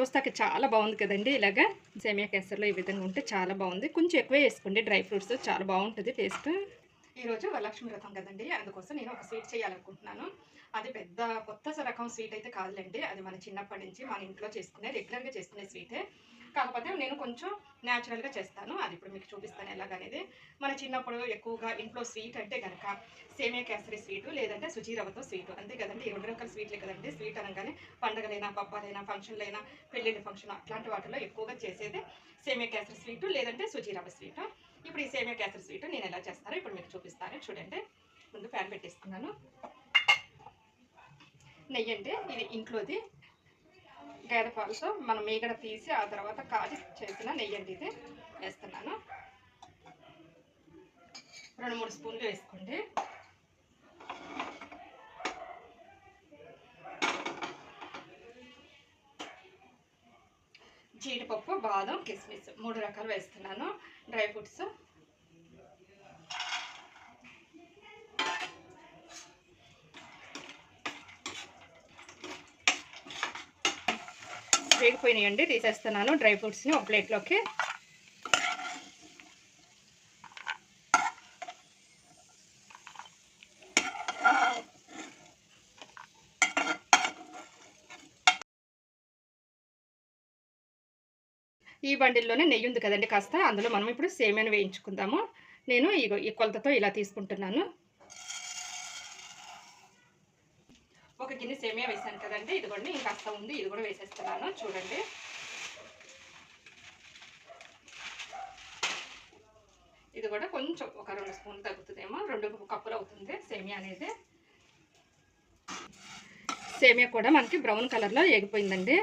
చూస్తాక చాలా బాగుంది కదండి. ఇలాగా సేమియా కేసర్లో ఈ విధంగా ఉంటే చాలా బాగుంది. కొంచెం ఎక్కువ వేసుకోండి. డ్రై ఫ్రూట్స్ చాలా బాగుంటుంది టేస్ట్. ఈరోజు వరలక్ష్మి వ్రతం కదండి. అందుకోసం నేను ఒక స్వీట్ చేయాలనుకుంటున్నాను. అది పెద్ద కొత్త రకం స్వీట్ అయితే కాదులేండి. అది మన చిన్నప్పటి నుంచి మన ఇంట్లో చేసుకునే రెగ్యులర్గా చేసుకునే స్వీటే కాకపోతే నేను కొంచెం న్యాచురల్గా చేస్తాను. అది ఇప్పుడు మీకు చూపిస్తాను ఎలాగనేది. మన చిన్నప్పుడు ఎక్కువగా ఇంట్లో స్వీట్ అంటే కనుక సేమియా కేసరి స్వీటు లేదంటే సుజీరవ్వతో స్వీటు అంతే కదండి. ఏడు రకాల స్వీట్లే కదండి. స్వీట్ అనగానే పండగలైనా పబ్బాలైనా ఫంక్షన్లైనా పెళ్ళిళ్ళ ఫంక్షన్ అట్లాంటి వాటిలో ఎక్కువగా చేసేది సేమియా కేసరి స్వీటు లేదంటే సుజీ స్వీటు ఇప్పుడు ఈ సేమియా కేసరి స్వీటు నేను ఎలా చేస్తాను ఇప్పుడు మీకు చూపిస్తాను. చూడండి. ముందు ఫ్యాన్ పెట్టేసుకున్నాను. నెయ్యి అండి ఇది ఇంట్లోది. గేదె పాలతో మనం మీగడ తీసి ఆ తర్వాత కాచి చేసిన నెయ్యి అండి ఇది. వేస్తున్నాను. రెండు మూడు స్పూన్లు వేసుకోండి. జీడిపప్పు బాదం కిస్మిస్ మూడు రకాలు వేస్తున్నాను. డ్రై ఫ్రూట్స్ వేగిపోయినాయండి తీసేస్తున్నాను. డ్రై ఫ్రూట్స్ని ఒక ప్లేట్లోకి. ఈ బండిల్లోనే నెయ్యి ఉంది కదండి కాస్త. అందులో మనం ఇప్పుడు సేమియాను వేయించుకుందాము. నేను ఈ కొలతతో ఇలా తీసుకుంటున్నాను. ఒక గిన్నె సేమియా వేసాను కదండి. ఇదిగోండి ఇంకాస్త ఉంది. ఇది కూడా వేసేస్తున్నాను. చూడండి. ఇది కూడా కొంచెం ఒక రెండు స్పూన్లు తగ్గుతుందేమో. రెండు కప్పులు అవుతుంది సేమియా అనేది. సేమియా కూడా మనకి బ్రౌన్ కలర్లో ఎగిపోయిందండి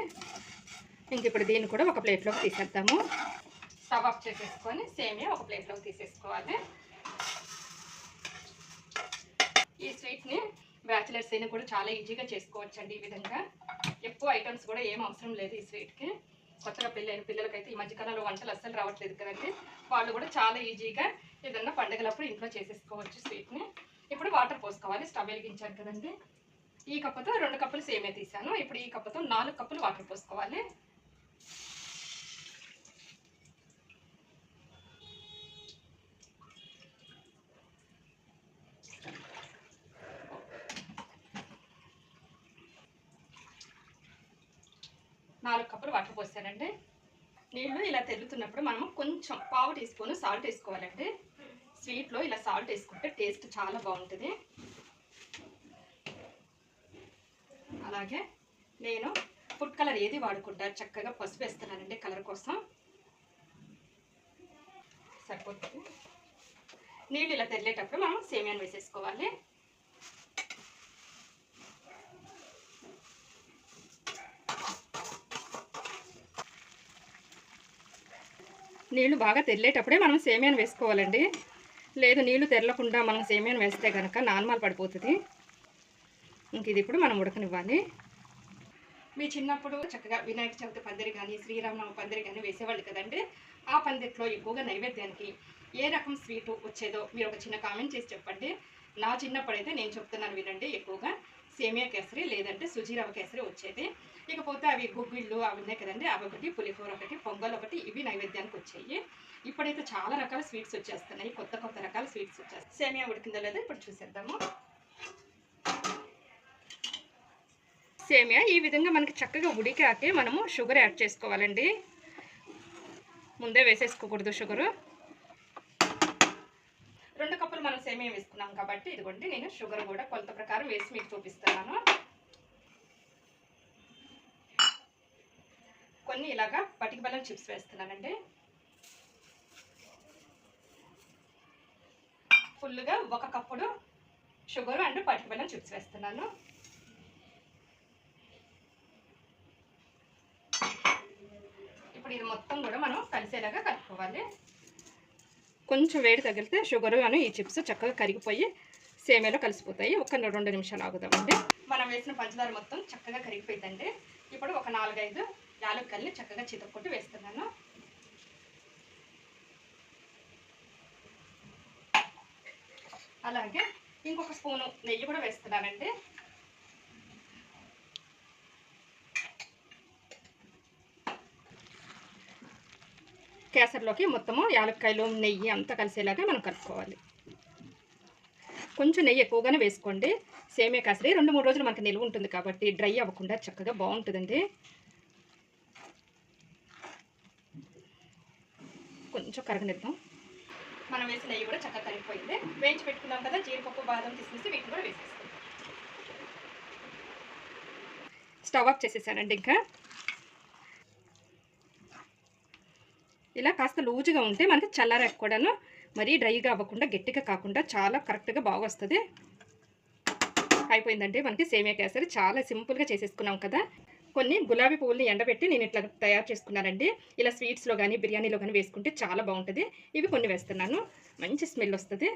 ఇంక ఇప్పుడు దీన్ని కూడా ఒక ప్లేట్లోకి తీసేద్దాము. స్టవ్ ఆఫ్ చేసేసుకొని సేమియా ఒక ప్లేట్లోకి తీసేసుకోవాలి. ఈ స్వీట్ని బ్యాచిలర్స్ అయినా కూడా చాలా ఈజీగా చేసుకోవచ్చండి ఈ విధంగా. ఎక్కువ ఐటమ్స్ కూడా ఏం అవసరం లేదు ఈ స్వీట్కి కొత్తగా పెళ్ళైన పిల్లలకైతే ఈ మధ్యకాలంలో వంటలు అస్సలు రావట్లేదు కదండి. వాళ్ళు కూడా చాలా ఈజీగా ఏదన్నా పండగలప్పుడు ఇంట్లో చేసేసుకోవచ్చు స్వీట్ని ఇప్పుడు వాటర్ పోసుకోవాలి స్టవ్ వెలిగించాను కదండి. ఈ కప్పుతో రెండు కప్పులు సేమే తీసాను ఇప్పుడు ఈ కప్పుతో నాలుగు కప్పులు వాటర్ పోసుకోవాలి. నాలుగు వాటర్ పోసానండి నీళ్ళు ఇలా తెల్లుతున్నప్పుడు మనము కొంచెం పావు టీ స్పూన్ సాల్ట్ వేసుకోవాలండి. స్వీట్లో ఇలా సాల్ట్ వేసుకుంటే టేస్ట్ చాలా బాగుంటుంది. అలాగే నేను ఫుడ్ కలర్ ఏది వాడకుండా చక్కగా పసుపు వేస్తున్నానండి కలర్ కోసం. సరిపోతుంది. నీళ్ళు ఇలా తెల్లేటప్పుడు మనం సేమియాన్ వేసేసుకోవాలి. నీళ్ళు బాగా తెల్లేటప్పుడే మనం సేమియాను వేసుకోవాలండి. లేదు నీళ్ళు తెరలకుండా మనం సేమియాను వేస్తే కనుక నార్మల్ పడిపోతుంది. ఇంక ఇది ఇప్పుడు మనం ఉడకనివ్వాలి. మీ చిన్నప్పుడు చక్కగా వినాయక చవితి పందిరి కానీ శ్రీరామనవ పందిరి కానీ వేసేవాళ్ళు కదండి. ఆ పందిట్లో ఎక్కువగా నైవేద్యానికి ఏ రకం స్వీటు వచ్చేదో మీరు ఒక చిన్న కామెంట్ చేసి చెప్పండి. నా చిన్నప్పుడైతే నేను చెప్తున్నాను వినండి ఎక్కువగా. సేమియా కేసరి లేదంటే సుజీరవ కేసరి వచ్చేది. ఇకపోతే అవి గుగ్గిళ్ళు అవి ఉన్నాయి కదండి అవి ఒకటి పులిహోర ఒకటి పొంగల్ ఒకటి ఇవి నైవేద్యానికి వచ్చాయి. ఇప్పుడైతే చాలా రకాల స్వీట్స్ వచ్చేస్తున్నాయి కొత్త కొత్త రకాల స్వీట్స్ వచ్చేస్తాయి సేమియా ఉడికిందో లేదో ఇప్పుడు చూసేద్దాము. సేమియా ఈ విధంగా మనకి చక్కగా ఉడికాకే మనము షుగర్ యాడ్ చేసుకోవాలండి. ముందే వేసేసుకోకూడదు షుగరు. రెండు కప్పులు మనం సేమియా వేసుకున్నాం కాబట్టి ఇదిగోండి నేను షుగర్ కూడా కొలత ప్రకారం వేసి మీకు చూపిస్తున్నాను. కొన్ని ఇలాగా పటిక బెల్లం చిప్స్ వేస్తున్నానండి. ఫుల్గా ఒక కప్పుడు షుగర్ అండ్ పటిక బెల్లం చిప్స్ వేస్తున్నాను. ఇప్పుడు ఇది మొత్తం కూడా మనం కలిసేలాగా కలుపుకోవాలి. కొంచెం వేడి తగిలితే షుగర్ అని ఈ చిప్స్ చక్కగా కరిగిపోయి సేమేలో కలిసిపోతాయి. ఒక రెండు నిమిషాలు ఆగుదామండి. మనం వేసిన పంచదార మొత్తం చక్కగా కరిగిపోయిందండి. ఇప్పుడు ఒక నాలుగైదు యాలక్కల్ని చక్కగా చితక్కొట్టి వేస్తున్నాను. అలాగే ఇంకొక స్పూను నెయ్యి కూడా వేస్తున్నానండి. కేసరిలోకి మొత్తము యాలక్కాయలు నెయ్యి అంతా కలిసేలాగా మనం కలుపుకోవాలి. కొంచెం నెయ్యి ఎక్కువగానే వేసుకోండి. సేమే కాసరి రెండు మూడు రోజులు మనకి నిల్వ ఉంటుంది కాబట్టి డ్రై అవ్వకుండా చక్కగా బాగుంటుందండి. కొంచెం కరగనిద్దాం. మనం వేసిన నెయ్యి కూడా చక్కగా కరిగిపోయింది. వేయించి పెట్టుకున్నాం కదా జీడిపప్పు బాదం తీసేసి వీటిని కూడా వేసేస్తాం స్టవ్ ఆఫ్ చేసేసానండి ఇంకా. ఇలా కాస్త లూజుగా ఉంటే మనకి చల్లారాక కూడాను మరీ డ్రైగా అవ్వకుండా గట్టిగా కాకుండా చాలా కరెక్ట్గా బాగా వస్తుంది. అయిపోయిందంటే మనకి సేమియా కేసరి. చాలా సింపుల్గా చేసేసుకున్నాం కదా. కొన్ని గులాబీ పువ్వుల్ని ఎండబెట్టి నేను ఇట్లా తయారు చేసుకున్నానండి. ఇలా స్వీట్స్లో కానీ బిర్యానీలో కానీ వేసుకుంటే చాలా బాగుంటుంది. ఇవి కొన్ని వేస్తున్నాను. మంచి స్మెల్ వస్తుంది.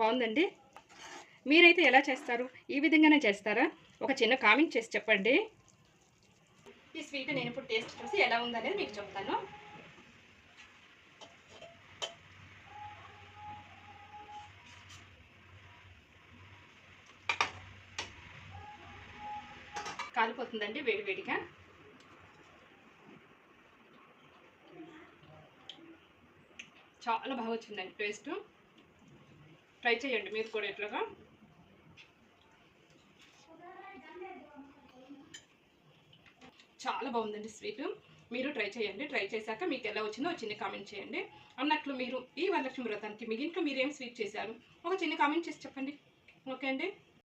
బాగుందండి. మీరైతే ఎలా చేస్తారు? ఈ విధంగానే చేస్తారా? ఒక చిన్న కామెంట్ చేసి చెప్పండి. ఈ స్వీట్ నేను ఇప్పుడు టేస్ట్ చూసి ఎలా ఉందనేది మీకు చెప్తాను. కాలిపోతుందండి వేడివేడిగా. చాలా బాగా వచ్చిందండి టేస్ట్. ట్రై చేయండి మీరు కూడా ఇట్లాగా చాలా బాగుందండి స్వీట్. మీరు ట్రై చేయండి. ట్రై చేశాక మీకు ఎలా వచ్చిందో ఒక చిన్న కామెంట్ చేయండి. అన్నట్లు మీరు ఈ వరలక్ష్మి వ్రతానికి మీ ఇంట్లో మీరేం స్వీట్ చేశారు? ఒక చిన్న కామెంట్ చేసి చెప్పండి. ఓకే అండి.